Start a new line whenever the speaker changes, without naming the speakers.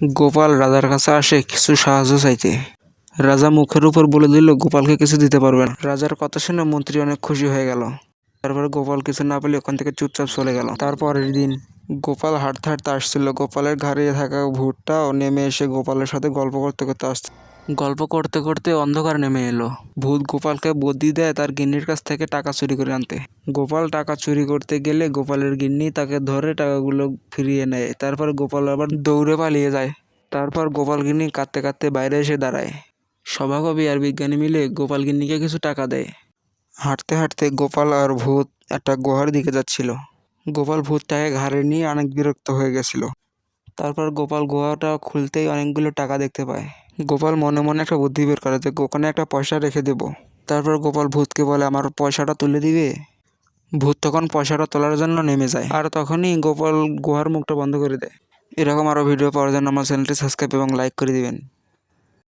গোপাল রাজার কাছে আসে কিছু সাহায্য চাইতে। রাজা মুখের উপর বলে দিল, গোপালকে কিছু দিতে পারবে না রাজার কথা শুনে মন্ত্রী অনেক খুশি হয়ে গেল। তারপর গোপাল কিছু না পেলে ওখান থেকে চুপচাপ চলে গেল। তারপরের দিন গোপাল হাঁটতে হাঁটতে আসছিল। গোপালের ঘাড়ে থাকা ভুট্টাও নেমে এসে গোপালের সাথে গল্প করতে করতে আসছে। গল্প করতে করতে অন্ধকার নেমে এলো। ভূত গোপালকে বুদ্ধি দেয় তার গিন্নির কাছ থেকে টাকা চুরি করে আনতে। গোপাল টাকা চুরি করতে গেলে গোপালের গিন্নি তাকে ধরে টাকাগুলো ফিরিয়ে নেয়। তারপর গোপাল আবার দৌড়ে পালিয়ে যায়। তারপর গোপাল গিন্নি কাঁদতে কাঁদতে বাইরে এসে দাঁড়ায়। সভাকবি আর বিজ্ঞানী মিলে গোপাল গিন্নিকে কিছু টাকা দেয়। হাঁটতে হাঁটতে গোপাল আর ভূত একটা গুহার দিকে যাচ্ছিল। গোপাল ভূতটাকে ঘাড়ে নিয়ে অনেক বিরক্ত হয়ে গেছিল। তারপর গোপাল গুহাটা খুলতেই অনেকগুলো টাকা দেখতে পায়। গোপাল মনে মনে একটা বুদ্ধি বের করে যে ওখানে একটা পয়সা রেখে দেবো। তারপর গোপাল ভূতকে বলে, আমার পয়সাটা তুলে দিবে? ভূত তখন পয়সাটা তোলার জন্য নেমে যায়। আর তখনই গোপাল গুহার মুখটা বন্ধ করে দেয়। এরকম আরও ভিডিও পাওয়ার জন্য আমার চ্যানেলটি সাবস্ক্রাইব এবং লাইক করে দিবেন।